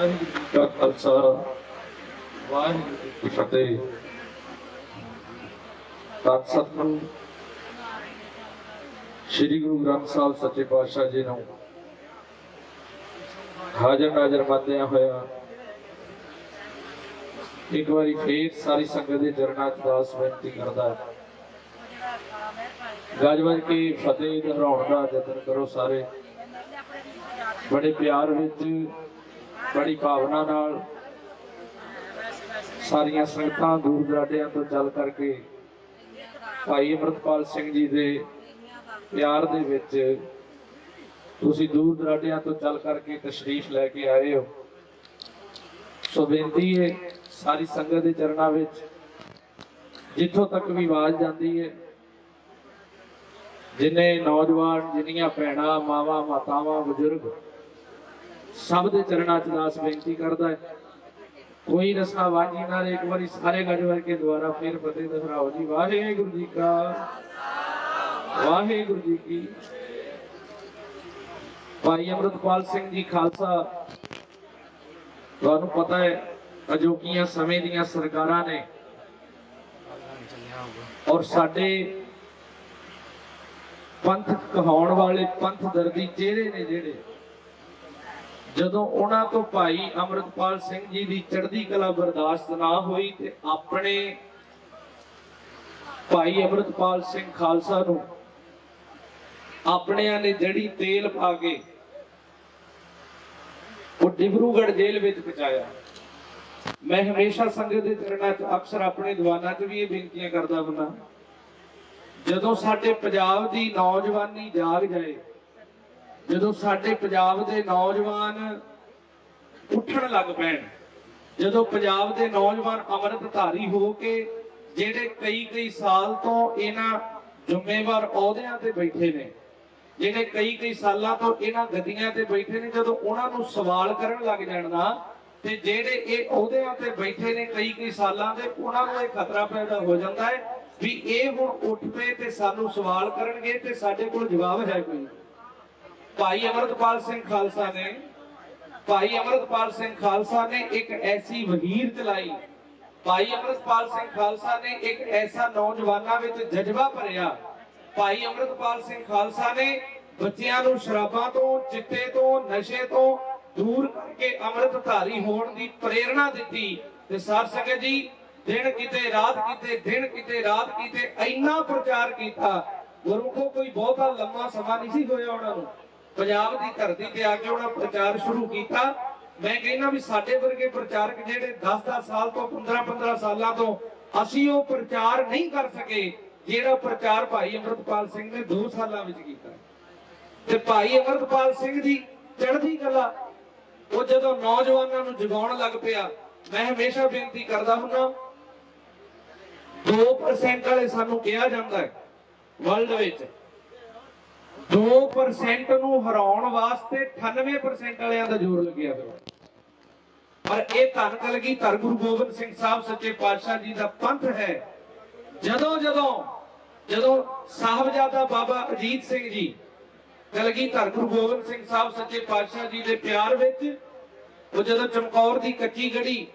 ਵਾਹਿਗੁਰੂ ਖਾਲਸਾ, ਵਾਹਿਗੁਰੂ ਜੀ ਫਤਿਹ। ਤਤ ਸਤਿਗੁਰੂ, ਸ੍ਰੀ ਗੁਰੂ ਗ੍ਰੰਥ ਸਾਹਿਬ ਸੱਚੇ ਪਾਤਸ਼ਾਹ ਜੀ ਨੂੰ ਹਾਜ਼ਰ ਨਾਜ਼ਰ ਮੰਨਦਿਆਂ ਹੋਇਆ ਇੱਕ ਵਾਰੀ ਫੇਰ ਸਾਰੀ ਸੰਗਤ ਦੇ ਚਰਨਾਂ 'ਚ ਦਾਸ ਬੇਨਤੀ ਕਰਦਾ ਹੈ। ਗੱਜ ਵੱਜ ਕੇ ਫਤਿਹ ਦੁਹਰਾਉਣ ਦਾ ਯਤਨ ਕਰੋ ਸਾਰੇ। ਬੜੇ ਪਿਆਰ ਵਿੱਚ ਬੜੀ ਭਾਵਨਾ ਨਾਲ ਸਾਰੀਆਂ ਸੰਗਤਾਂ ਦੂਰ ਦਰਾਡਿਆਂ ਤੋਂ ਚੱਲ ਕਰਕੇ ਭਾਈ ਅਮਰਤਪਾਲ ਸਿੰਘ ਜੀ ਦੇ ਪਿਆਰ ਦੇ ਵਿੱਚ ਤੁਸੀਂ ਦੂਰ ਦਰਾਡਿਆਂ ਤੋਂ ਚੱਲ ਕਰਕੇ ਤਸ਼ਰੀਫ ਲੈ ਕੇ ਆਏ ਹੋ। ਸੋ ਬੇਨਤੀ ਹੈ ਸਾਰੀ ਸੰਗਤ ਦੇ ਚਰਨਾਂ ਵਿੱਚ ਜਿੱਥੋਂ ਤੱਕ ਵੀ ਆਵਾਜ਼ ਜਾਂਦੀ ਹੈ, ਜਿਨੇ ਨੌਜਵਾਨ, ਜਿੰਨੀਆਂ ਭੈਣਾਂ, ਮਾਵਾਂ, ਮਾਤਾਵਾਂ, ਬਜ਼ੁਰਗ ਸਭ ਦੇ ਚਰਨਾਂ 'ਚ ਦਾਸ ਬੇਨਤੀ ਕਰਦਾ ਹੈ। ਕੋਈ ਰਸਨਾ ਵਾਜੀ ਨਾਲ ਇੱਕ ਵਾਰੀ ਸਾਰੇ ਗੱਜ ਵਰ ਕੇ ਦੁਆਰਾ ਫਿਰ ਫਤਿਹ ਦੁਹਰਾਓ ਜੀ। ਵਾਹਿਗੁਰੂ ਜੀ ਕਾ ਵਾਹਿਗੁਰੂ ਜੀ ਕੀ ਭਾਈ ਅਮਰਤਪਾਲ ਸਿੰਘ ਜੀ ਖਾਲਸਾ, ਤੁਹਾਨੂੰ ਪਤਾ ਹੈ, ਅਜੋਕੀਆਂ ਸਮੇਂ ਦੀਆਂ ਸਰਕਾਰਾਂ ਨੇ ਔਰ ਸਾਡੇ ਪੰਥ ਕਹਾਉਣ ਵਾਲੇ ਪੰਥ ਦਰਦੀ ਚਿਹਰੇ ਨੇ ਜਿਹੜੇ ਜਦੋਂ ਉਹਨਾਂ ਤੋਂ ਭਾਈ ਅਮਰਤਪਾਲ ਸਿੰਘ ਜੀ ਦੀ ਚੜ੍ਹਦੀ ਕਲਾ ਬਰਦਾਸ਼ਤ ਨਾ ਹੋਈ ਤੇ ਆਪਣੇ ਭਾਈ ਅਮਰਤਪਾਲ ਸਿੰਘ ਖਾਲਸਾ ਨੂੰ ਆਪਣਿਆਂ ਨੇ ਜੜੀ ਤੇਲ ਪਾ ਕੇ ਉਹ ਡਿਬਰੂਗੜ ਜੇਲ੍ਹ ਵਿੱਚ ਪਹੁੰਚਾਇਆ। ਮੈਂ ਹਮੇਸ਼ਾ ਸੰਗਤ ਦੇ ਚਰਨਾਂ 'ਚ ਅਕਸਰ ਆਪਣੇ ਦੀਵਾਨਾਂ 'ਚ ਵੀ ਇਹ ਬੇਨਤੀਆਂ ਕਰਦਾ ਹੁੰਦਾ। ਜਦੋਂ ਸਾਡੇ ਪੰਜਾਬ ਦੀ ਨੌਜਵਾਨੀ ਜਾਗ ਜਾਏ ਜਦੋਂ ਸਾਡੇ ਪੰਜਾਬ ਦੇ ਨੌਜਵਾਨ ਉੱਠਣ ਲੱਗ ਪੈਣ, ਜਦੋਂ ਪੰਜਾਬ ਦੇ ਨੌਜਵਾਨ ਅੰਮ੍ਰਿਤਧਾਰੀ ਹੋ ਕੇ ਜਿਹੜੇ ਕਈ ਕਈ ਸਾਲ ਤੋਂ ਇਹਨਾਂ ਜ਼ਿੰਮੇਵਾਰ ਅਹੁਦਿਆਂ ਤੇ ਬੈਠੇ ਨੇ, ਜਿਹੜੇ ਕਈ ਕਈ ਸਾਲਾਂ ਤੋਂ ਇਹਨਾਂ ਗੱਦੀਆਂ ਤੇ ਬੈਠੇ ਨੇ, ਜਦੋਂ ਉਹਨਾਂ ਨੂੰ ਸਵਾਲ ਕਰਨ ਲੱਗ ਜਾਣ ਨਾ, ਤੇ ਜਿਹੜੇ ਇਹ ਅਹੁਦਿਆਂ ਤੇ ਬੈਠੇ ਨੇ ਕਈ ਕਈ ਸਾਲਾਂ ਦੇ, ਉਹਨਾਂ ਨੂੰ ਇਹ ਖਤਰਾ ਪੈਦਾ ਹੋ ਜਾਂਦਾ ਹੈ ਵੀ ਇਹ ਹੁਣ ਉੱਠ ਪਏ ਤੇ ਸਾਨੂੰ ਸਵਾਲ ਕਰਨਗੇ ਤੇ ਸਾਡੇ ਕੋਲ ਜਵਾਬ ਹੈ ਕੋਈ। ਭਾਈ ਅਮਰਤਪਾਲ ਸਿੰਘ ਖਾਲਸਾ ਨੇ, ਭਾਈ ਅਮਰਤਪਾਲ ਸਿੰਘ ਖਾਲਸਾ ਨੇ ਇੱਕ ਐਸੀ ਵਹੀਰ ਚਲਾਈ। ਭਾਈ ਅਮਰਤਪਾਲ ਸਿੰਘ ਖਾਲਸਾ ਨੇ ਇੱਕ ਐਸਾ ਨੌਜਵਾਨਾਂ ਵਿੱਚ ਜਜ਼ਬਾ ਭਰਿਆ। ਭਾਈ ਅਮਰਤਪਾਲ ਸਿੰਘ ਖਾਲਸਾ ਨੇ ਬੱਚਿਆਂ ਨੂੰ ਸ਼ਰਾਬਾਂ ਤੋਂ, ਚਿੱਟੇ ਤੋਂ, ਨਸ਼ੇ ਤੋਂ ਦੂਰ ਕਰਕੇ ਅੰਮ੍ਰਿਤਧਾਰੀ ਹੋਣ ਦੀ ਪ੍ਰੇਰਣਾ ਦਿੱਤੀ ਤੇ ਸਾਧ ਸੰਗਤ ਜੀ, ਦਿਨ ਕਿਤੇ, ਰਾਤ ਕਿਤੇ, ਦਿਨ ਕਿਤੇ, ਰਾਤ ਕਿਤੇ, ਇੰਨਾ ਪ੍ਰਚਾਰ ਕੀਤਾ। ਗੁਰਮੁਖੋ ਕੋਈ ਬਹੁਤਾ ਲੰਮਾ ਸਮਾਂ ਨਹੀਂ ਸੀ ਹੋਇਆ ਉਹਨਾਂ ਨੂੰ। ਪੰਜਾਬ ਦੀ ਧਰਤੀ ਤੇ ਆ ਕੇ ਉਹਨਾਂ ਪ੍ਰਚਾਰ ਸ਼ੁਰੂ ਕੀਤਾ। ਮੈਂ ਕਹਿੰਦਾ ਵੀ ਸਾਡੇ ਵਰਗੇ ਪ੍ਰਚਾਰਕ ਜਿਹੜੇ 10-10 ਸਾਲ ਤੋਂ 15-15 ਸਾਲਾਂ ਤੋਂ ਅਸੀਂ ਉਹ ਪ੍ਰਚਾਰ ਨਹੀਂ ਕਰ ਸਕੇ, ਜਿਹੜਾ ਪ੍ਰਚਾਰ ਭਾਈ ਅਮਰਤਪਾਲ ਸਿੰਘ ਨੇ 2 ਸਾਲਾਂ ਵਿੱਚ ਕੀਤਾ। ਤੇ ਭਾਈ ਅਮਰਤਪਾਲ ਸਿੰਘ ਦੀ ਚੜ੍ਹਦੀ ਕਲਾ, ਉਹ ਜਦੋਂ ਨੌਜਵਾਨਾਂ ਨੂੰ ਜਗਾਉਣ ਲੱਗ ਪਿਆ, ਮੈਂ ਹਮੇਸ਼ਾ ਬੇਨਤੀ ਕਰਦਾ ਹੁੰਦਾ 2% ਵਾਲੇ ਸਾਨੂੰ ਕਿਹਾ ਜਾਂਦਾ ਹੈ ਵਰਲਡ ਵਿੱਚ। 2% ਨੂੰ ਹਰਾਉਣ ਵਾਸਤੇ 98% ਵਾਲਿਆਂ ਦਾ ਜ਼ੋਰ ਲੱਗਿਆ ਹੋਇਆ ਪਰ ਇਹ ਧੰਨ ਕਲਗੀ ਧਰ ਗੁਰੂ ਗੋਬਿੰਦ ਸਿੰਘ ਸਾਹਿਬ ਸੱਚੇ ਪਾਤਸ਼ਾਹ ਜੀ ਦਾ ਪੰਥ ਹੈ। ਜਦੋਂ ਜਦੋਂ ਜਦੋਂ ਸਾਹਿਬਜ਼ਾਦਾ ਬਾਬਾ ਅਜੀਤ ਸਿੰਘ ਜੀ ਕਲਗੀ ਧਰ ਗੁਰੂ ਗੋਬਿੰਦ ਸਿੰਘ ਸਾਹਿਬ ਸੱਚੇ ਪਾਤਸ਼ਾਹ ਜੀ ਦੇ ਪਿਆਰ ਵਿੱਚ ਉਹ ਜਦੋਂ ਚਮਕੌਰ ਦੀ ਕੱਚੀ ਗੜੀ,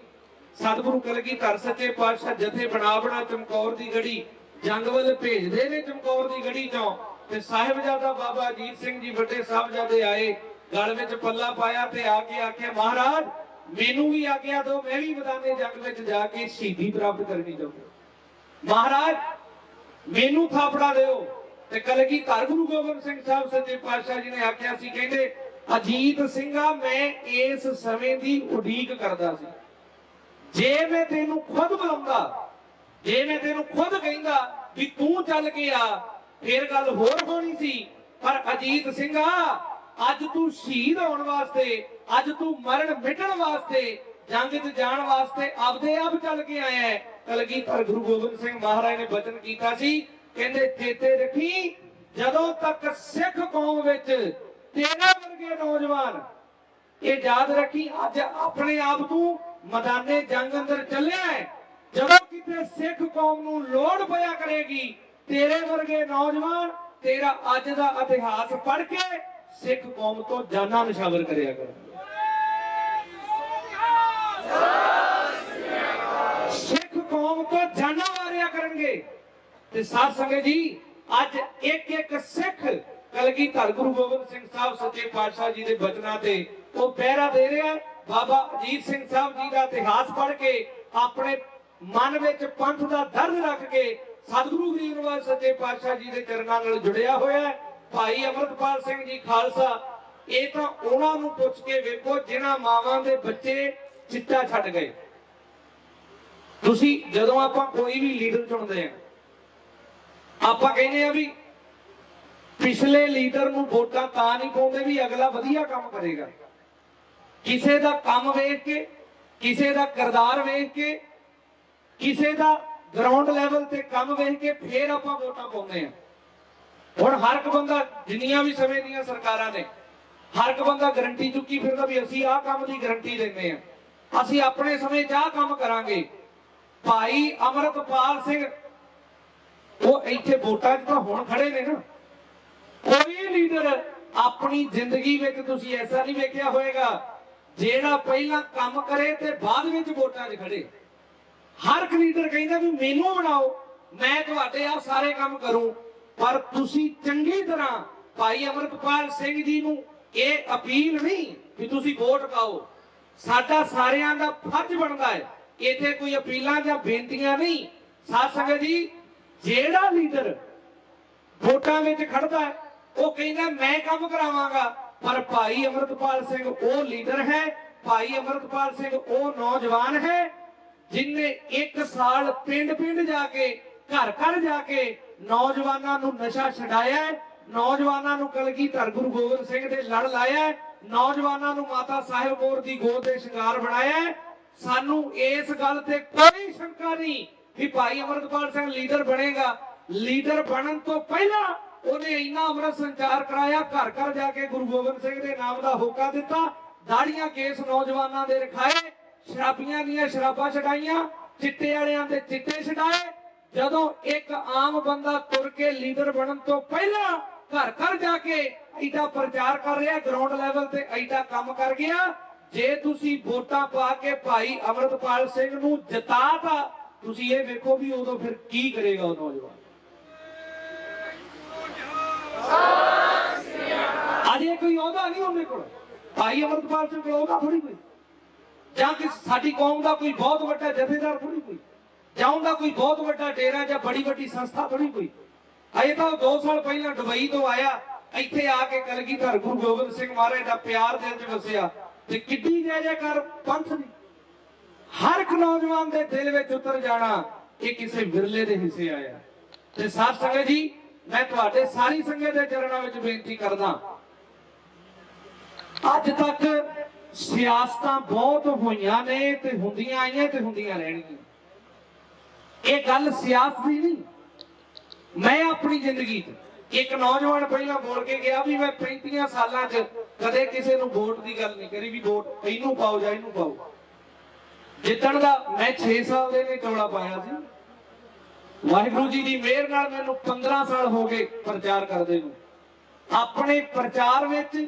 ਸਤਿਗੁਰੂ ਕਲਗੀ ਧਰ ਸੱਚੇ ਪਾਤਸ਼ਾਹ ਜਥੇ ਬਣਾ ਬਣਾ ਚਮਕੌਰ ਦੀ ਗੜੀ, ਜੰਗ ਵੱਲ ਭੇਜਦੇ ਨੇ ਚਮਕੌਰ ਦੀ ਗੜੀ ਚੋਂ। ਤੇ ਸਾਹਿਬਜ਼ਾਦਾ ਬਾਬਾ ਅਜੀਤ ਸਿੰਘ ਜੀ ਵੱਡੇ ਸਾਹਿਬਜ਼ਾਦੇ ਆਏ, ਗਲ ਵਿੱਚ ਪੱਲਾ ਪਾਇਆ ਤੇ ਆ ਕੇ ਆਖਿਆ, ਮਹਾਰਾਜ, ਮੈਨੂੰ ਵੀ ਆਗਿਆ ਦਿਓ, ਮੈਂ ਵੀ ਮੈਦਾਨੇ ਜੰਗ ਵਿੱਚ ਜਾ ਕੇ ਸ਼ਹੀਦੀ ਪ੍ਰਾਪਤ ਕਰਨੀ ਚਾਹੁੰਦਾ ਮਹਾਰਾਜ, ਮੈਨੂੰ ਥਾਪੜਾ ਦਿਓ। ਤੇ ਕਲਗੀ ਧਰ ਗੁਰੂ ਗੋਬਿੰਦ ਸਿੰਘ ਸਾਹਿਬ ਸੱਚੇ ਪਾਤਸ਼ਾਹ ਜੀ ਨੇ ਆਖਿਆ ਸੀ, ਕਹਿੰਦੇ, ਅਜੀਤ ਸਿੰਘਾ, ਮੈਂ ਇਸ ਸਮੇਂ ਦੀ ਉਡੀਕ ਕਰਦਾ ਸੀ। ਜੇ ਮੈਂ ਤੈਨੂੰ ਖੁਦ ਬੁਲਾਉਂਦਾ, ਜੇ ਮੈਂ ਤੈਨੂੰ ਖੁਦ ਕਹਿੰਦਾ ਵੀ ਤੂੰ ਚੱਲ ਕੇ ਆ ਫੇਰ ਗੱਲ ਹੋਰ ਹੋਣੀ ਸੀ, ਪਰ ਅਜੀਤ ਸਿੰਘਾ, ਅੱਜ ਤੂੰ ਸ਼ਹੀਦ ਹੋਣ ਵਾਸਤੇ, ਅੱਜ ਤੂੰ ਮਰਨ ਮਿਟਣ ਵਾਸਤੇ, ਜੰਗ 'ਚ ਜਾਣ ਵਾਸਤੇ ਆਪਦੇ ਆਪ ਚੱਲ ਕੇ ਆਇਆ ਹੈ। ਕਲਗੀਧਰ ਗੁਰੂ ਗੋਬਿੰਦ ਸਿੰਘ ਮਹਾਰਾਜ ਨੇ ਬਚਨ ਕੀਤਾ ਸੀ, ਕਹਿੰਦੇ ਚੇਤੇ ਰੱਖੀ, ਜਦੋਂ ਤੱਕ ਸਿੱਖ ਕੌਮ ਵਿੱਚ ਤੇਰੇ ਵਰਗੇ ਨੌਜਵਾਨ, ਇਹ ਯਾਦ ਰੱਖੀ, ਅੱਜ ਆਪਣੇ ਆਪ ਨੂੰ ਮੈਦਾਨੇ ਜੰਗ ਅੰਦਰ ਚੱਲਿਆ ਹੈ। ਜਦੋਂ ਕਿਤੇ ਸਿੱਖ ਕੌਮ ਨੂੰ ਲੋੜ ਪਿਆ ਕਰੇਗੀ ਤੇਰੇ ਵਰਗੇ ਨੌਜਵਾਨ ਤੇਰਾ ਅੱਜ ਦਾ ਇਤਿਹਾਸ ਪੜ ਕੇ ਸਿੱਖ ਕੌਮ ਤੋਂ ਜਾਨਾਂ ਨਿਸ਼ਾਵਰ ਕਰਿਆ ਕਰ। ਸਿੱਖ ਕੌਮ ਤੋਂ ਜਾਨਾਂ ਵਾਰਿਆ ਕਰਨਗੇ। ਤੇ ਸਾਧ ਸੰਗਤ ਜੀ, ਅੱਜ ਇੱਕ ਇੱਕ ਸਿੱਖ ਕਲਗੀਧਰ ਗੁਰੂ ਗੋਬਿੰਦ ਸਿੰਘ ਸਾਹਿਬ ਸੱਚੇ ਪਾਤਸ਼ਾਹ ਜੀ ਦੇ ਬਚਨਾਂ ਤੇ ਉਹ ਪਹਿਰਾ ਦੇ ਰਿਹਾ। ਬਾਬਾ ਅਜੀਤ ਸਿੰਘ ਸਾਹਿਬ ਜੀ ਦਾ ਇਤਿਹਾਸ ਪੜ ਕੇ ਆਪਣੇ ਮਨ ਵਿੱਚ ਪੰਥ ਦਾ ਦਰਦ ਰੱਖ ਕੇ ਸਤਿਗੁਰੂ ਗਰੀਬ ਸੱਚੇ ਪਾਤਸ਼ਾਹ ਜੀ ਦੇ ਚਰਨਾਂ ਨਾਲ ਜੁੜਿਆ ਹੋਇਆ ਹੈ। ਭਾਈ ਅਮਰਤਪਾਲ ਸਿੰਘ ਜੀ ਖਾਲਸਾ, ਇਹ ਤਾਂ ਉਹਨਾਂ ਨੂੰ ਪੁੱਛ ਕੇ ਵੇਖੋ ਜਿਨ੍ਹਾਂ ਮਾਵਾਂ ਦੇ ਬੱਚੇ ਚਿੱਟਾ ਛੱਡ ਗਏ। ਤੁਸੀਂ ਜਦੋਂ ਆਪਾਂ ਕੋਈ ਵੀ ਲੀਡਰ ਚੁਣਦੇ ਆ ਆਪਾਂ ਕਹਿੰਦੇ ਆ ਵੀ ਪਿਛਲੇ ਲੀਡਰ ਨੂੰ ਵੋਟਾਂ ਤਾਂ ਨਹੀਂ ਪਾਉਂਦੇ ਵੀ ਅਗਲਾ ਵਧੀਆ ਕੰਮ ਕਰੇਗਾ। ਕਿਸੇ ਦਾ ਕੰਮ ਵੇਖ ਕੇ, ਕਿਸੇ ਦਾ ਕਿਰਦਾਰ ਵੇਖ ਕੇ, ਕਿਸੇ ਦਾ ਗਰਾਊਂਡ ਲੈਵਲ ਤੇ ਕੰਮ ਵੇਖ ਕੇ ਫੇਰ ਆਪਾਂ ਵੋਟਾਂ ਪਾਉਂਦੇ ਆ ਹੁਣ ਹਰ ਇੱਕ ਬੰਦਾ ਜਿੰਨੀਆਂ ਵੀ ਸਮੇਂ ਦੀਆਂ ਸਰਕਾਰਾਂ ਨੇ, ਹਰ ਇੱਕ ਬੰਦਾ ਗਰੰਟੀ ਚੁੱਕੀ ਫਿਰਦਾ ਵੀ ਅਸੀਂ ਆਹ ਕੰਮ ਦੀ ਗਰੰਟੀ ਦਿੰਦੇ ਆ ਅਸੀਂ ਆਪਣੇ ਸਮੇਂ 'ਚ ਆਹ ਕੰਮ ਕਰਾਂਗੇ। ਭਾਈ ਅਮਰਤਪਾਲ ਸਿੰਘ, ਉਹ ਇੱਥੇ ਵੋਟਾਂ 'ਚ ਤਾਂ ਹੁਣ ਖੜੇ ਨੇ ਨਾ। ਕੋਈ ਲੀਡਰ ਆਪਣੀ ਜ਼ਿੰਦਗੀ ਵਿੱਚ ਤੁਸੀਂ ਐਸਾ ਨਹੀਂ ਵੇਖਿਆ ਹੋਵੇਗਾ ਜਿਹੜਾ ਪਹਿਲਾਂ ਕੰਮ ਕਰੇ ਤੇ ਬਾਅਦ ਵਿੱਚ ਵੋਟਾਂ 'ਚ ਖੜੇ। ਹਰ ਇੱਕ ਲੀਡਰ ਕਹਿੰਦਾ ਵੀ ਮੈਨੂੰ ਬਣਾਓ, ਮੈਂ ਤੁਹਾਡੇ ਆ ਸਾਰੇ ਕੰਮ ਕਰੂੰ। ਪਰ ਤੁਸੀਂ ਚੰਗੀ ਤਰ੍ਹਾਂ ਭਾਈ ਅਮਰਪਾਲ ਸਿੰਘ ਜੀ ਨੂੰ ਇਹ ਅਪੀਲ ਨਹੀਂ ਵੀ ਤੁਸੀਂ ਵੋਟ ਪਾਓ। ਸਾਡਾ ਸਾਰਿਆਂ ਦਾ ਫਰਜ਼ ਬਣਦਾ ਹੈ ਇੱਥੇ ਕੋਈ ਅਪੀਲਾਂ ਜਾਂ ਬੇਨਤੀਆਂ ਨਹੀਂ। ਸਾਧ ਸੰਗਤ ਜੀ, ਜਿਹੜਾ ਲੀਡਰ ਵੋਟਾਂ ਵਿੱਚ ਖੜਦਾ ਹੈ, ਉਹ ਕਹਿੰਦਾ ਮੈਂ ਕੰਮ ਕਰਾਵਾਂਗਾ, ਪਰ ਭਾਈ ਅਮਰਤਪਾਲ ਸਿੰਘ ਉਹ ਲੀਡਰ ਹੈ, ਭਾਈ ਅਮਰਤਪਾਲ ਸਿੰਘ ਉਹ ਨੌਜਵਾਨ ਹੈ। ਜਿਨੇ ਇੱਕ ਸਾਲ ਪਿੰਡ ਪਿੰਡ ਜਾ ਕੇ ਘਰ ਘਰ ਜਾ ਕੇ ਨੌਜਵਾਨਾਂ ਨੂੰ ਨਸ਼ਾ ਛਡਾਇਆ ਨੌਜਵਾਨਾਂ ਨੂੰ ਕਲਗੀਧਰ ਗੁਰੂ ਗੋਬਿੰਦ ਸਿੰਘ ਦੇ ਲੜ ਲਾਇਆ ਨੌਜਵਾਨਾਂ ਨੂੰ ਮਾਤਾ ਸਾਹਿਬ ਕੌਰ ਦੀ ਗੋਦ ਦੇ ਸ਼ਿੰਗਾਰ ਬਣਾਇਆ ਸਾਨੂੰ ਇਸ ਗੱਲ ਤੇ ਕੋਈ ਸ਼ੰਕਾ ਨਹੀਂ ਵੀ ਭਾਈ ਅਮਰਤਪਾਲ ਸਿੰਘ ਲੀਡਰ ਬਣੇਗਾ। ਲੀਡਰ ਬਣਨ ਤੋਂ ਪਹਿਲਾਂ ਉਹਨੇ ਇੰਨਾ ਅੰਮ੍ਰਿਤ ਸੰਚਾਰ ਕਰਾਇਆ ਘਰ ਘਰ ਜਾ ਕੇ ਗੁਰੂ ਗੋਬਿੰਦ ਸਿੰਘ ਦੇ ਨਾਮ ਦਾ ਹੋਕਾ ਦਿੱਤਾ, ਦਾੜੀਆਂ ਕੇਸ ਨੌਜਵਾਨਾਂ ਦੇ ਰਖਾਏ ਸ਼ਰਾਬੀਆਂ ਦੀਆਂ ਸ਼ਰਾਬਾਂ ਛਡਾਈਆਂ, ਚਿੱਟੇ ਵਾਲਿਆਂ ਦੇ ਚਿੱਟੇ ਛਡਾਏ। ਜਦੋਂ ਇੱਕ ਆਮ ਬੰਦਾ ਤੁਰ ਕੇ ਲੀਡਰ ਬਣਨ ਤੋਂ ਪਹਿਲਾਂ ਘਰ ਘਰ ਜਾ ਕੇ ਐਡਾ ਪ੍ਰਚਾਰ ਕਰ ਰਿਹਾ ਗਰਾਊਂਡ ਲੈਵਲ ਤੇ ਐਡਾ ਕੰਮ ਕਰ ਗਿਆ, ਜੇ ਤੁਸੀਂ ਵੋਟਾਂ ਪਾ ਕੇ ਭਾਈ ਅਮਰਤਪਾਲ ਸਿੰਘ ਨੂੰ ਜਿਤਾਤਾ ਤੁਸੀਂ ਇਹ ਵੇਖੋ ਵੀ ਉਦੋਂ ਫਿਰ ਕੀ ਕਰੇਗਾ ਉਹ ਨੌਜਵਾਨ। ਅਜੇ ਕੋਈ ਅਹੁਦਾ ਨਹੀਂ ਉਹਦੇ ਕੋਲ। ਭਾਈ ਅਮਰਤਪਾਲ ਸਿੰਘ ਕੋਲ ਅਹੁਦਾ ਥੋੜੀ ਕੋਈ। ਜਾਂ ਕਿ ਸਾਡੀ ਕੌਮ ਦਾ ਕੋਈ ਬਹੁਤ ਵੱਡਾ ਜਥੇਦਾਰ ਥੋੜੀ ਕੋਈ, ਜਾਂ ਉਹਦਾ ਕੋਈ ਬਹੁਤ ਵੱਡਾ ਡੇਰਾ ਜਾਂ ਬੜੀ ਵੱਡੀ ਸੰਸਥਾ ਥੋੜੀ ਕੋਈ। ਅਜੇ ਤਾਂ 2 ਸਾਲ ਪਹਿਲਾਂ ਦੁਬਈ ਤੋਂ ਆਇਆ, ਇੱਥੇ ਆ ਕੇ ਕਲਗੀਧਰ ਗੁਰੂ ਗੋਬਿੰਦ ਸਿੰਘ ਮਹਾਰਾਜ ਦਾ ਪਿਆਰ ਦਿਲ 'ਚ ਵਸਿਆ, ਤੇ ਕਿੱਡੀ ਜੈ ਜੈਕਾਰ ਪੰਥ ਦੀ। ਹਰ ਇੱਕ ਨੌਜਵਾਨ ਦੇ ਦਿਲ ਵਿੱਚ ਉਤਰ ਜਾਣਾ, ਇਹ ਕਿਸੇ ਵਿਰਲੇ ਦੇ ਹਿੱਸੇ ਆਇਆ। ਤੇ ਸਾਧ ਸੰਗਤ ਜੀ, ਮੈਂ ਤੁਹਾਡੇ ਸਾਰੀ ਸੰਗਤ ਦੇ ਚਰਨਾਂ ਵਿੱਚ ਬੇਨਤੀ ਕਰਦਾ, ਅੱਜ ਤੱਕ ਸਿਆਸਤਾਂ ਬਹੁਤ ਹੋਈਆਂ ਨੇ ਤੇ ਹੁੰਦੀਆਂ ਆਈਆਂ ਤੇ ਹੁੰਦੀਆਂ ਰਹਿਣਗੀਆਂ। ਇਹ ਗੱਲ ਸਿਆਸਤ ਦੀ ਨਹੀਂ। ਮੈਂ ਆਪਣੀ ਜ਼ਿੰਦਗੀ 'ਚ ਇੱਕ ਨੌਜਵਾਨ ਪਹਿਲਾਂ ਬੋਲ ਕੇ ਗਿਆ ਵੀ ਮੈਂ 35 ਸਾਲਾਂ 'ਚ ਕਦੇ ਕਿਸੇ ਨੂੰ ਵੋਟ ਦੀ ਗੱਲ ਨਹੀਂ ਕਰੀ ਵੀ ਵੋਟ ਇਹਨੂੰ ਪਾਓ ਜਾਂ ਇਹਨੂੰ ਪਾਓ। ਜਿੱਦਣ ਦਾ ਮੈਂ 6 ਸਾਲ ਦੇ ਨੇ ਚੌੜਾ ਪਾਇਆ ਸੀ। ਵਾਹਿਗੁਰੂ ਜੀ ਦੀ ਮਿਹਰ ਨਾਲ ਮੈਨੂੰ 15 ਸਾਲ ਹੋ ਗਏ ਪ੍ਰਚਾਰ ਕਰਦੇ ਨੂੰ। ਆਪਣੇ ਪ੍ਰਚਾਰ ਵਿੱਚ,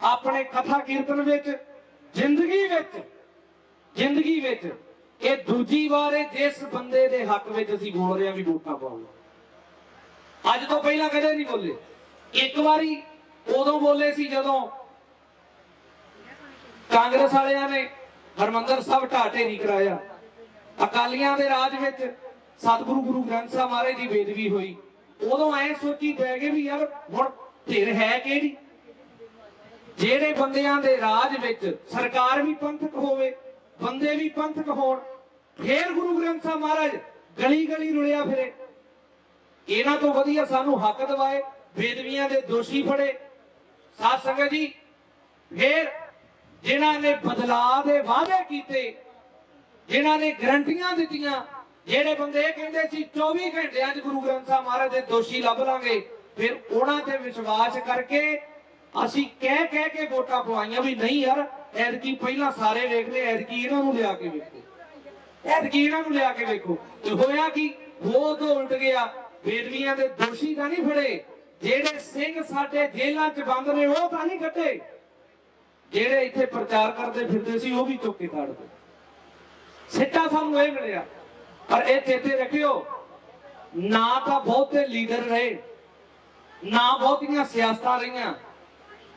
ਆਪਣੇ ਕਥਾ ਕੀਰਤਨ ਵਿੱਚ ਜ਼ਿੰਦਗੀ ਵਿੱਚ ਜ਼ਿੰਦਗੀ ਵਿੱਚ ਇਹ ਦੂਜੀ ਵਾਰ ਹੈ ਜਿਸ ਬੰਦੇ ਦੇ ਹੱਕ ਵਿੱਚ ਅਸੀਂ ਬੋਲ ਰਹੇ ਹਾਂ ਵੀ ਵੋਟਾਂ ਪਾਓ। ਅੱਜ ਤੋਂ ਪਹਿਲਾਂ ਕਦੇ ਨਹੀਂ ਬੋਲੇ। ਇੱਕ ਵਾਰੀ ਉਦੋਂ ਬੋਲੇ ਸੀ ਜਦੋਂ ਕਾਂਗਰਸ ਵਾਲਿਆਂ ਨੇ ਹਰਮੰਦਰ ਸਾਹਿਬ ਢਾਟੇ ਨਹੀਂ ਕਰਾਇਆ। ਅਕਾਲੀਆਂ ਦੇ ਰਾਜ ਵਿੱਚ ਸਤਿਗੁਰੂ ਗੁਰੂ ਗ੍ਰੰਥ ਸਾਹਿਬ ਮਹਾਰਾਜ ਦੀ ਬੇਦਬੀ ਹੋਈ। ਉਦੋਂ ਐ ਸੋਚੀ ਪੈ ਗਏ ਵੀ ਯਾਰ ਹੁਣ ਧਿਰ ਹੈ ਕਿਹੜੀ? ਜਿਹੜੇ ਬੰਦਿਆਂ ਦੇ ਰਾਜ ਵਿੱਚ ਸਰਕਾਰ ਵੀ ਪੰਥਕ ਹੋਵੇ, ਬੰਦੇ ਵੀ ਪੰਥਕ ਹੋਣ, ਫੇਰ ਗੁਰੂ ਗ੍ਰੰਥ ਸਾਹਿਬ ਮਹਾਰਾਜ ਗਲੀ ਗਲੀ ਰੁਲਿਆ ਫਿਰੇ। ਇਹਨਾਂ ਤੋਂ ਵਧੀਆ ਸਾਨੂੰ ਹੱਕ ਦਵਾਏ, ਬੇਦਵੀਆਂ ਦੇ ਦੋਸ਼ੀ ਫੜੇ। ਸਾਧ ਸੰਗਤ ਜੀ, ਫੇਰ ਜਿਨ੍ਹਾਂ ਨੇ ਬਦਲਾਅ ਦੇ ਵਾਅਦੇ ਕੀਤੇ, ਜਿਨ੍ਹਾਂ ਨੇ ਗਰੰਟੀਆਂ ਦਿੱਤੀਆਂ, ਜਿਹੜੇ ਬੰਦੇ ਇਹ ਕਹਿੰਦੇ ਸੀ 24 ਘੰਟਿਆਂ 'ਚ ਗੁਰੂ ਗ੍ਰੰਥ ਸਾਹਿਬ ਮਹਾਰਾਜ ਦੇ ਦੋਸ਼ੀ ਲੱਭ ਲਾਂਗੇ, ਫਿਰ ਉਹਨਾਂ ਤੇ ਵਿਸ਼ਵਾਸ ਕਰਕੇ ਅਸੀਂ ਕਹਿ ਕਹਿ ਕੇ ਵੋਟਾਂ ਪਵਾਈਆਂ ਵੀ ਨਹੀਂ ਯਾਰ, ਐਤਕੀ ਪਹਿਲਾਂ ਸਾਰੇ ਵੇਖ ਲਏ ਐਤਕੀ ਇਹਨਾਂ ਨੂੰ ਲਿਆ ਕੇ ਵੇਖੋ। ਐਤਕੀ ਇਹਨਾਂ ਨੂੰ ਲਿਆ ਕੇ ਵੇਖੋ। ਤੇ ਹੋਇਆ ਕਿ? ਉਹ ਤੋਂ ਉਲਟ ਗਿਆ। ਬੇਦਵੀਆਂ ਦੇ ਦੋਸ਼ੀ ਤਾਂ ਨਹੀਂ ਫੜੇ। ਜਿਹੜੇ ਸਿੰਘ ਸਾਡੇ ਜੇਲ੍ਹਾਂ 'ਚ ਬੰਦ ਨੇ, ਉਹ ਤਾਂ ਨਹੀਂ ਕੱਢੇ ਜਿਹੜੇ ਇੱਥੇ ਪ੍ਰਚਾਰ ਕਰਦੇ ਫਿਰਦੇ ਸੀ, ਉਹ ਵੀ ਚੁੱਕ ਕੇ ਕੱਢ ਸਿੱਟਾ ਸਾਨੂੰ ਇਹ ਮਿਲਿਆ। ਪਰ ਇਹ ਚੇਤੇ ਰੱਖਿਓ, ਨਾ ਤਾਂ ਬਹੁਤੇ ਲੀਡਰ ਰਹੇ, ਨਾ ਬਹੁਤੀਆਂ ਸਿਆਸਤਾਂ ਰਹੀਆਂ।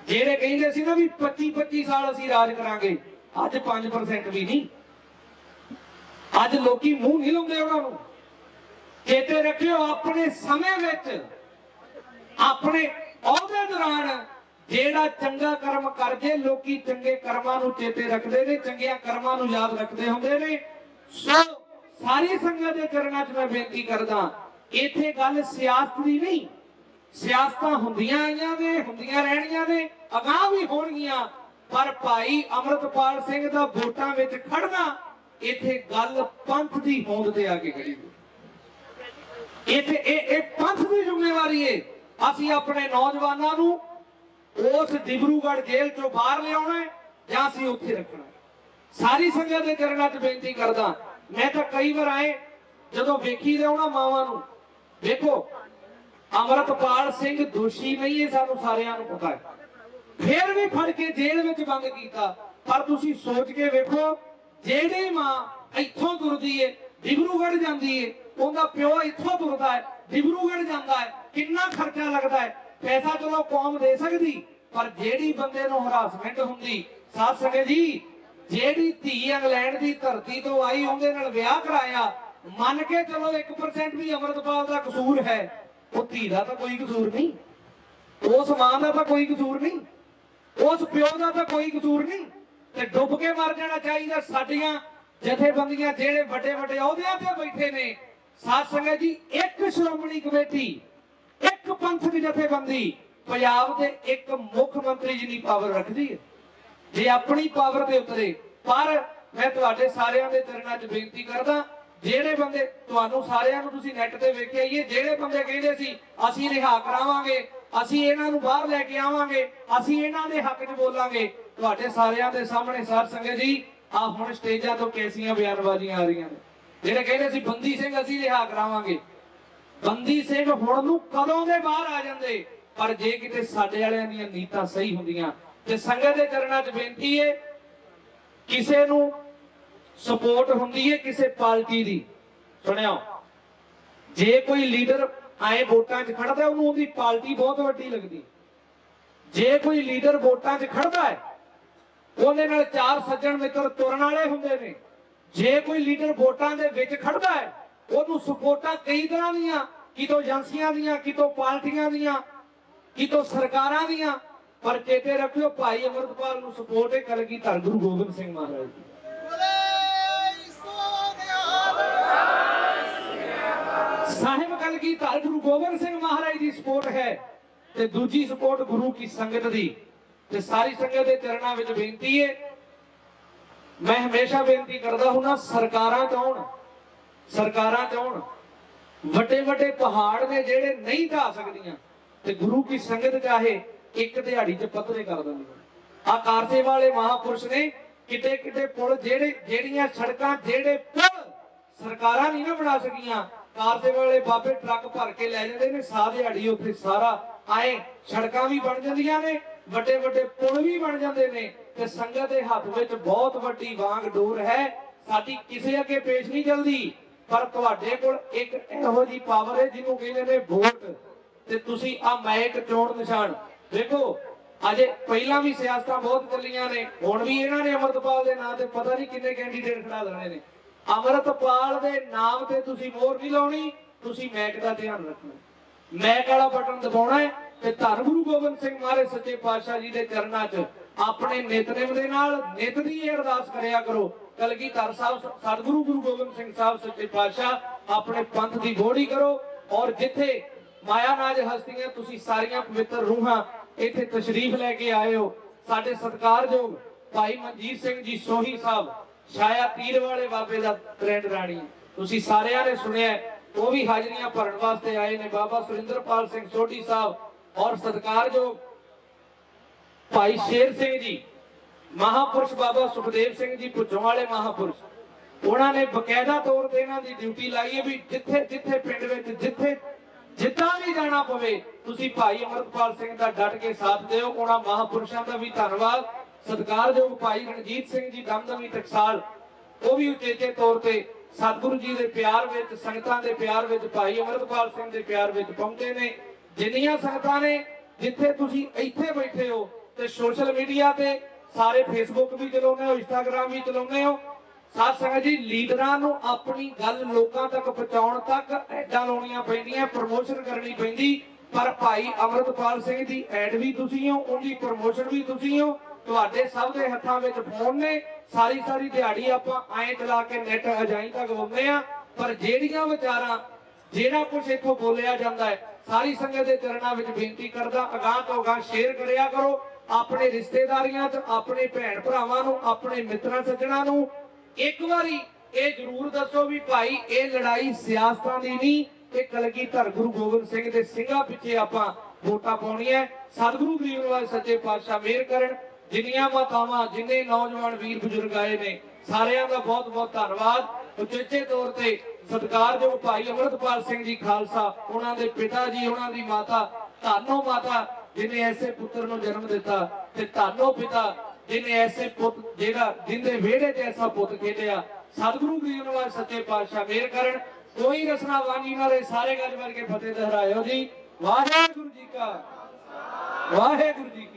ਜਿਹੜੇ ਕਹਿੰਦੇ ਸੀ ਨਾ ਵੀ 25 25 ਸਾਲ ਅਸੀਂ ਰਾਜ ਕਰਾਂਗੇ, ਅੱਜ 5% ਵੀ ਨਹੀਂ। ਅੱਜ ਲੋਕੀ ਮੂੰਹ ਨਹੀਂ ਲਾਉਂਦੇ ਉਹਨਾਂ ਨੂੰ। ਚੇਤੇ ਰੱਖਿਓ, ਆਪਣੇ ਸਮੇਂ ਵਿੱਚ, ਆਪਣੇ ਅਹੁਦੇ ਦੌਰਾਨ ਜਿਹੜਾ ਚੰਗਾ ਕਰਮ ਕਰ ਲੋਕੀ ਚੰਗੇ ਕਰਮਾਂ ਨੂੰ ਚੇਤੇ ਰੱਖਦੇ ਨੇ, ਚੰਗੀਆਂ ਕਰਮਾਂ ਨੂੰ ਯਾਦ ਰੱਖਦੇ ਹੁੰਦੇ ਨੇ। ਸੋ ਸਾਰੀ ਸੰਗਤ ਦੇ ਚਰਨਾਂ 'ਚ ਮੈਂ ਬੇਨਤੀ ਕਰਦਾ, ਇੱਥੇ ਗੱਲ ਸਿਆਸਤ ਦੀ ਨਹੀਂ ਸਿਆਸਤਾਂ ਹੁੰਦੀਆਂ ਆਈਆਂ ਨੇ, ਹੁੰਦੀਆਂ ਰਹਿਣੀਆਂ ਨੇ, ਅਗਾਹ ਵੀ ਹੋਣਗੀਆਂ, ਪਰ ਭਾਈ ਅਮਰਤਪਾਲ ਸਿੰਘ ਦਾ ਵੋਟਾਂ ਵਿੱਚ ਖੜਨਾ ਇੱਥੇ ਗੱਲ ਪੰਥ ਦੀ ਹੋਂਦ ਤੇ ਆ ਕੇ ਖੜੀ ਇੱਥੇ ਇਹ ਇਹ ਪੰਥ ਦੀ ਜ਼ਿੰਮੇਵਾਰੀ ਏ। ਅਸੀਂ ਆਪਣੇ ਨੌਜਵਾਨਾਂ ਨੂੰ ਉਸ ਡਿਬਰੂਗੜ੍ਹ ਜੇਲ੍ਹ ਚੋਂ ਬਾਹਰ ਲਿਆਉਣਾ ਜਾਂ ਅਸੀਂ ਉੱਥੇ ਰੱਖਣਾ ਸਾਰੀ ਸੰਗਤ ਦੇ ਚਰਨਾਂ 'ਚ ਬੇਨਤੀ ਕਰਦਾ, ਮੈਂ ਤਾਂ ਕਈ ਵਾਰ ਆਏ, ਜਦੋਂ ਵੇਖੀ ਦੇ ਉਹਨਾਂ ਮਾਵਾਂ ਨੂੰ ਦੇਖੋ ਅਮਰਤਪਾਲ ਸਿੰਘ ਦੋਸ਼ੀ ਨਹੀਂ ਇਹ ਸਾਨੂੰ ਸਾਰਿਆਂ ਨੂੰ ਪਤਾ ਹੈ। ਫਿਰ ਵੀ ਫੜ ਕੇ ਜੇਲ੍ਹ ਵਿੱਚ ਬੰਦ ਕੀਤਾ। ਪਰ ਤੁਸੀਂ ਸੋਚ ਕੇ ਵੇਖੋ, ਜਿਹੜੀ ਮਾਂ ਇੱਥੋਂ ਤੁਰਦੀ ਏ, ਡਿਬਰੂਗੜ੍ਹ ਜਾਂਦੀ ਏ, ਉਹਦਾ ਪਿਓ ਇੱਥੋਂ ਤੁਰਦਾ ਹੈ ਡਿਬਰੂਗੜ੍ਹ ਜਾਂਦਾ ਹੈ ਕਿੰਨਾ ਖਰਚਾ ਲੱਗਦਾ ਹੈ ਪੈਸਾ ਚਲੋ ਕੌਮ ਦੇ ਸਕਦੀ, ਪਰ ਜਿਹੜੀ ਬੰਦੇ ਨੂੰ ਹਰਾਸਮੈਂਟ ਹੁੰਦੀ ਸਾਧ ਸੰਗਤ ਜੀ, ਜਿਹੜੀ ਧੀ ਇੰਗਲੈਂਡ ਦੀ ਧਰਤੀ ਤੋਂ ਆਈ, ਉਹਦੇ ਨਾਲ ਵਿਆਹ ਕਰਾਇਆ, ਮੰਨ ਕੇ ਚਲੋ 1% ਵੀ ਅਮਰਤਪਾਲ ਦਾ ਕਸੂਰ ਹੈ। ਉਹ ਧੀ ਦਾ ਤਾਂ ਕੋਈ ਕਸੂਰ ਨਹੀਂ। ਉਸ ਮਾਂ ਦਾ ਤਾਂ ਕੋਈ ਕਸੂਰ ਨਹੀਂ। ਉਸ ਪਿਓ ਦਾ ਤਾਂ ਕੋਈ ਕਸੂਰ ਨਹੀਂ। ਤੇ ਡੁੱਬ ਕੇ ਮਰ ਜਾਣਾ ਚਾਹੀਦਾ ਸਾਡੀਆਂ ਜਥੇਬੰਦੀਆਂ ਜਿਹੜੇ ਵੱਡੇ ਵੱਡੇ ਅਹੁਦਿਆਂ ਤੇ ਬੈਠੇ ਨੇ। ਸਾਧ ਸੰਗਤ ਜੀ, ਇੱਕ ਸ਼੍ਰੋਮਣੀ ਕਮੇਟੀ, ਇੱਕ ਪੰਥਕ ਜਥੇਬੰਦੀ, ਪੰਜਾਬ ਦੇ ਇੱਕ ਮੁੱਖ ਮੰਤਰੀ ਜੀ ਦੀ ਪਾਵਰ ਰੱਖਦੀ ਹੈ। ਜੇ ਆਪਣੀ ਪਾਵਰ ਤੇ ਉਤਰੇ ਪਰ ਮੈਂ ਤੁਹਾਡੇ ਸਾਰਿਆਂ ਦੇ ਚਰਨਾਂ 'ਚ ਬੇਨਤੀ ਕਰਦਾ ਜਿਹੜੇ ਬੰਦੇ ਤੁਹਾਨੂੰ ਸਾਰਿਆਂ ਨੂੰ ਤੁਸੀਂ ਨੈਟ ਤੇ ਵੇਖਿਆ ਹੀ ਹੈ, ਜਿਹੜੇ ਬੰਦੇ ਕਹਿੰਦੇ ਸੀ, ਅਸੀਂ ਰਿਹਾ ਕਰਾਵਾਂਗੇ, ਅਸੀਂ ਇਹਨਾਂ ਨੂੰ ਬਾਹਰ ਲੈ ਕੇ ਆਵਾਂਗੇ, ਅਸੀਂ ਇਹਨਾਂ ਦੇ ਹੱਕ 'ਚ ਬੋਲਾਂਗੇ। ਤੁਹਾਡੇ ਸਾਰਿਆਂ ਦੇ ਸਾਹਮਣੇ ਸਾਧ ਸੰਗਤ ਜੀ ਆ ਹੁਣ ਸਟੇਜਾਂ ਤੋਂ ਕੈਸੀਆਂ ਬਿਆਨਬਾਜ਼ੀਆਂ ਆ ਰਹੀਆਂ ਨੇ। ਜਿਹੜੇ ਕਹਿੰਦੇ ਸੀ, ਬੰਦੀ ਸਿੰਘ ਅਸੀਂ ਰਿਹਾ ਕਰਾਵਾਂਗੇ। ਬੰਦੀ ਸਿੰਘ ਹੁਣ ਨੂੰ ਕਦੋਂ ਦੇ ਬਾਹਰ ਆ ਜਾਂਦੇ? ਪਰ ਜੇ ਕਿਤੇ ਸਾਡੇ ਵਾਲਿਆਂ ਦੀਆਂ ਨੀਤਾਂ ਸਹੀ ਹੁੰਦੀਆਂ, ਤੇ ਸੰਗਤ ਦੇ ਚਰਨਾਂ 'ਚ ਬੇਨਤੀ ਏ ਕਿਸੇ ਨੂੰ ਸਪੋਰਟ ਹੁੰਦੀ ਹੈ ਕਿਸੇ ਪਾਰਟੀ ਦੀ। ਸੁਣਿਓ, ਜੇ ਕੋਈ ਲੀਡਰ ਆਏ ਵੋਟਾਂ 'ਚ ਖੜਦਾ, ਉਹਨੂੰ ਉਹਦੀ ਪਾਰਟੀ ਬਹੁਤ ਵੱਡੀ ਲੱਗਦੀ। ਜੇ ਕੋਈ ਲੀਡਰ ਵੋਟਾਂ 'ਚ ਖੜਦਾ ਹੈ ਉਹਦੇ ਨਾਲ ਚਾਰ ਸੱਜਣ ਮਿੱਤਰ ਤੁਰਨ ਵਾਲੇ ਹੁੰਦੇ ਨੇ। ਜੇ ਕੋਈ ਲੀਡਰ ਵੋਟਾਂ ਦੇ ਵਿੱਚ ਖੜਦਾ ਹੈ ਉਹਨੂੰ ਸਪੋਰਟਾਂ ਕਈ ਤਰ੍ਹਾਂ ਦੀਆਂ, ਕਿਤੋਂ ਏਜੰਸੀਆਂ ਦੀਆਂ, ਕਿਤੋਂ ਪਾਰਟੀਆਂ ਦੀਆਂ, ਕਿਤੋਂ ਸਰਕਾਰਾਂ ਦੀਆਂ, ਪਰ ਚੇਤੇ ਰੱਖਿਓ, ਭਾਈ ਅਮਰਤਪਾਲ ਨੂੰ ਸਪੋਰਟ ਇਹ ਕਰੇਗੀ ਧੰਨ ਗੁਰੂ ਗੋਬਿੰਦ ਸਿੰਘ ਮਹਾਰਾਜ ਦੀ। ਸਾਹਿਬ ਕਲਗੀ ਗੁਰੂ ਗੋਬਿੰਦ ਸਿੰਘ ਮਹਾਰਾਜ ਦੀ ਸਪੋਰਟ ਹੈ ਤੇ ਦੂਜੀ ਸਪੋਰਟ ਗੁਰੂ ਕੀ ਸੰਗਤ ਦੀ। ਤੇ ਸਾਰੀ ਸੰਗਤ ਦੇ ਚਰਨਾਂ ਵਿੱਚ ਬੇਨਤੀ ਹੈ ਮੈਂ ਹਮੇਸ਼ਾ ਬੇਨਤੀ ਕਰਦਾ ਹੁੰਨਾ, ਸਰਕਾਰਾਂ ਚਾਹਣ ਸਰਕਾਰਾਂ ਚਾਹਣ ਵੱਡੇ ਵੱਡੇ ਪਹਾੜ ਨੇ ਜਿਹੜੇ ਨਹੀਂ ਢਾ ਸਕਦੀਆਂ ਤੇ ਗੁਰੂ ਕੀ ਸੰਗਤ ਚਾਹੇ ਇੱਕ ਦਿਹਾੜੀ 'ਚ ਪੱਧਰੇ ਕਰ ਦਿੰਦੀਆਂ ਆ ਕਾਰਸੇ ਵਾਲੇ ਮਹਾਪੁਰਸ਼ ਨੇ ਕਿਤੇ ਕਿਤੇ ਪੁਲ ਜਿਹੜੇ, ਜਿਹੜੀਆਂ ਸੜਕਾਂ, ਜਿਹੜੇ ਪੁਲ ਸਰਕਾਰਾਂ ਨਹੀਂ ਨਾ ਬਣਾ ਸਕੀਆਂ ਕਾਰਸੇ ਵਾਲੇ ਬਾਬੇ ਟਰੱਕ ਭਰ ਕੇ ਲੈ ਜਾਂਦੇ ਨੇ, ਸਾਹ ਦਿਹਾੜੀ ਉੱਥੇ ਸਾਰਾ। ਆਏ ਸੜਕਾਂ ਵੀ ਬਣ ਜਾਂਦੀਆਂ ਨੇ ਵੱਡੇ ਵੱਡੇ ਪੁਲ ਵੀ ਬਣ ਜਾਂਦੇ ਨੇ ਤੇ ਸੰਗਤ ਦੇ ਹੱਥ ਵਿੱਚ ਬਹੁਤ ਵੱਡੀ ਵਾਂਗ ਡੋਰ ਹੈ। ਸਾਡੀ ਕਿਸੇ ਅੱਗੇ ਪੇਸ਼ ਨਹੀਂ ਚਲਦੀ, ਪਰ ਤੁਹਾਡੇ ਕੋਲ ਇੱਕ ਇਹੋ ਜੀ ਪਾਵਰ ਹੈ ਜਿਹਨੂੰ ਕਹਿੰਦੇ ਨੇ ਵੋਟ। ਤੇ ਤੁਸੀਂ ਆ ਮੈਕ ਚੋਣ ਨਿਸ਼ਾਨ। ਦੇਖੋ, ਅਜੇ ਪਹਿਲਾਂ ਵੀ ਸਿਆਸਤਾਂ ਬਹੁਤ ਚੱਲੀਆਂ ਨੇ, ਹੁਣ ਵੀ ਇਹਨਾਂ ਨੇ ਅਮਰਤਪਾਲ ਦੇ ਨਾਂ ਤੇ ਪਤਾ ਨਹੀਂ ਕਿੰਨੇ ਕੈਂਡੀਡੇਟ ਖੜਾ ਲੈਣੇ ਨੇ। ਅਮਰਤਪਾਲ ਦੇ ਨਾਮ ਤੇ ਤੁਸੀਂ ਮੋਹਰ ਨਹੀਂ ਲਾਉਣੀ, ਤੁਸੀਂ ਮੈਕ ਦਾ ਧਿਆਨ ਰੱਖਣਾ। ਮੈਕ ਵਾਲਾ ਬਟਨ ਦਬਾਉਣਾ ਹੈ ਤੇ ਧੰਨ ਗੁਰੂ ਗੋਬਿੰਦ ਸਿੰਘ ਮਹਾਰਾਜ ਸੱਚੇ ਪਾਤਸ਼ਾਹ ਜੀ ਦੇ ਚਰਨਾਂ 'ਚ ਆਪਣੇ ਨਿਤਨੇਮ ਦੇ ਨਾਲ ਨਿਤ ਦੀ ਇਹ ਅਰਦਾਸ ਕਰਿਆ ਕਰੋ। ਕਲਗੀਧਰ ਸਾਹਿਬ, ਸਤਿਗੁਰੂ ਗੁਰੂ ਗੋਬਿੰਦ ਸਿੰਘ ਸਾਹਿਬ ਸੱਚੇ ਪਾਤਸ਼ਾਹ, ਆਪਣੇ ਪੰਥ ਦੀ ਗੋੜੀ ਕਰੋ ਔਰ ਜਿੱਥੇ ਮਾਇਆ ਨਾਜ ਹਸਤੀਆਂ, ਤੁਸੀਂ ਸਾਰੀਆਂ ਪਵਿੱਤਰ ਰੂਹਾਂ ਇੱਥੇ ਤਸ਼ਰੀਫ ਲੈ ਕੇ ਆਏ ਹੋ, ਸਾਡੇ ਸਤਿਕਾਰਯੋਗ ਭਾਈ ਮਨਜੀਤ ਸਿੰਘ ਜੀ ਸੋਹੀ ਸਾਹਿਬ ਛਾਇਆ ਤੀਰ ਵਾਲੇ ਬਾਬੇ ਦਾ ਟ੍ਰੈਂਡ ਰਾਣੀ। ਤੁਸੀਂ ਸਾਰਿਆਂ ਨੇ ਸੁਣਿਆ ਉਹ ਵੀ ਹਾਜ਼ਰੀਆਂ ਭਰਨ ਵਾਸਤੇ ਆਏ ਨੇ। ਬਾਬਾ ਸੁਰਿੰਦਰਪਾਲ ਸਿੰਘ ਸੋਢੀ ਸਾਹਿਬ, ਔਰ ਸਤਿਕਾਰਯੋਗ ਭਾਈ ਸ਼ੇਰ ਸਿੰਘ ਜੀ, ਮਹਾਪੁਰਸ਼ ਬਾਬਾ ਸੁਖਦੇਵ ਸਿੰਘ ਜੀ ਪੁੱਛੋਂ ਵਾਲੇ ਮਹਾਪੁਰਸ਼। ਉਹਨਾਂ ਨੇ ਬਕਾਇਦਾ ਤੌਰ ਤੇ ਇਹਨਾਂ ਦੀ ਡਿਊਟੀ ਲਾਈ ਹੈ ਵੀ ਜਿੱਥੇ ਜਿੱਥੇ ਪਿੰਡ ਵਿੱਚ, ਜਿੱਥੇ ਜਿੱਦਾਂ ਵੀ ਜਾਣਾ ਪਵੇ, ਤੁਸੀਂ ਭਾਈ ਅਮਰਤਪਾਲ ਸਿੰਘ ਦਾ ਡਟ ਕੇ ਸਾਥ ਦਿਓ। ਉਹਨਾਂ ਮਹਾਪੁਰਸ਼ਾਂ ਦਾ ਵੀ ਧੰਨਵਾਦ। ਸਤਿਕਾਰਯੋਗ ਭਾਈ ਰਣਜੀਤ ਸਿੰਘ ਜੀ ਦਮਦਮੀ ਟਕਸਾਲ, ਉਹ ਵੀ ਉਚੇਚੇ ਤੌਰ ਤੇ ਸਤਿਗੁਰੂ ਜੀ ਦੇ ਪਿਆਰ ਵਿੱਚ, ਸੰਗਤਾਂ ਦੇ ਪਿਆਰ ਵਿੱਚ, ਭਾਈ ਅਮਰਤਪਾਲ ਸਿੰਘ ਦੇ ਪਿਆਰ ਵਿੱਚ ਪਹੁੰਚੇ ਨੇ। ਜਿੰਨੀਆਂ ਸੰਗਤਾਂ ਨੇ ਜਿੱਥੇ ਤੁਸੀਂ ਇੱਥੇ ਬੈਠੇ ਹੋ ਤੇ ਸੋਸ਼ਲ ਮੀਡੀਆ ਤੇ ਸਾਰੇ ਫੇਸਬੁੱਕ ਵੀ ਚਲਾਉਂਦੇ ਹੋ ਇੰਸਟਾਗ੍ਰam ਵੀ ਚਲਾਉਂਦੇ ਹੋ, ਸਾਧ ਸੰਗਤ ਜੀ, ਲੀਡਰਾਂ ਨੂੰ ਆਪਣੀ ਗੱਲ ਲੋਕਾਂ ਤੱਕ ਪਹੁੰਚਾਉਣ ਤੱਕ ਐਡਾਂ ਲਾਉਣੀਆਂ ਪੈਂਦੀਆਂ ਪ੍ਰਮੋਸ਼ਨ ਕਰਨੀ ਪੈਂਦੀ। ਪਰ ਭਾਈ ਅਮਰਤਪਾਲ ਸਿੰਘ ਦੀ ਐਡ ਵੀ ਤੁਸੀਂ ਹੋ, ਉਹਦੀ ਪ੍ਰਮੋਸ਼ਨ ਵੀ ਤੁਸੀਂ ਹੋ। ਤੁਹਾਡੇ ਸਭ ਦੇ ਹੱਥਾਂ ਵਿੱਚ ਫੋਨ ਨੇ। ਸਾਰੀ ਸਾਰੀ ਦਿਹਾੜੀ ਆਪਾਂ ਐਂ ਚਲਾ ਕੇ ਨੈਟ ਅਜਾਈ ਤੱਕ ਗਵਾਉਂਦੇ ਆ ਪਰ ਜਿਹੜੀਆਂ ਵਿਚਾਰਾਂ, ਜਿਹੜਾ ਕੁਝ ਇੱਥੋਂ ਬੋਲਿਆ ਜਾਂਦਾ ਹੈ, ਸਾਰੀ ਸੰਗਤ ਦੇ ਚਰਨਾਂ ਵਿੱਚ ਬੇਨਤੀ ਕਰਦਾ, ਅਗਾਹ ਤੋਂ ਅਗਾਹ ਸ਼ੇਅਰ ਕਰਿਆ ਕਰੋ। ਆਪਣੇ ਰਿਸ਼ਤੇਦਾਰੀਆਂ 'ਚ, ਆਪਣੇ ਭੈਣ ਭਰਾਵਾਂ ਨੂੰ, ਆਪਣੇ ਮਿੱਤਰਾਂ ਸੱਜਣਾ ਨੂੰ। ਇੱਕ ਵਾਰੀ ਇਹ ਜ਼ਰੂਰ ਦੱਸੋ ਵੀ ਭਾਈ, ਇਹ ਲੜਾਈ ਸਿਆਸਤਾਂ ਦੀ ਨਹੀਂ, ਇਹ ਕਲਗੀਧਰ ਗੁਰੂ ਗੋਬਿੰਦ ਸਿੰਘ ਦੇ ਸਿੰਘਾਂ ਪਿੱਛੇ ਆਪਾਂ ਵੋਟਾਂ ਪਾਉਣੀਆਂ। ਸਤਿਗੁਰੂ ਗਰੀਬ ਨਿਵਾਜ ਸੱਚੇ ਪਾਤਸ਼ਾਹ ਮਿਹਰ ਕਰਨ। ਜਿੰਨੀਆਂ ਮਾਤਾਵਾਂ, ਜਿੰਨੇ ਨੌਜਵਾਨ ਵੀਰ ਬਜ਼ੁਰਗ ਆਏ ਨੇ, ਸਾਰਿਆਂ ਦਾ ਬਹੁਤ ਬਹੁਤ ਧੰਨਵਾਦ। ਉਚੇਚੇ ਤੌਰ ਤੇ ਸਤਿਕਾਰਯੋਗ ਭਾਈ ਅਮਰਤਪਾਲ ਸਿੰਘ ਜੀ ਖਾਲਸਾ, ਉਹਨਾਂ ਦੇ ਪਿਤਾ ਜੀ, ਉਹਨਾਂ ਦੀ ਮਾਤਾ, ਧੰਨੋ ਮਾਤਾ ਜਿਨੇ ਐਸੇ ਪੁੱਤਰ ਨੂੰ ਜਨਮ ਦਿੱਤਾ ਤੇ ਧੰਨੋ ਪਿਤਾ ਜਿਨੇ ਐਸੇ ਪੁੱਤ, ਜਿਹੜਾ ਜਿੰਦੇ ਵਿਹੜੇ ਤੇ ਐਸਾ ਪੁੱਤ ਖੇਡਿਆ। ਸਤਿਗੁਰੂ ਗਰੀਬ ਨਿਵਾਜ ਸੱਚੇ ਪਾਤਸ਼ਾਹ ਮਿਹਰ ਕਰਨ। ਕੋਈ ਰਸਨਾ ਵਾਨੀ ਨਾਲੇ ਸਾਰੇ ਗੱਜ ਵਰ ਫਤਿਹ ਦੁਹਰਾਇਓ ਜੀ। ਵਾਹਿਗੁਰੂ ਜੀ ਕਾ ਵਾਹਿਗੁਰੂ ਜੀ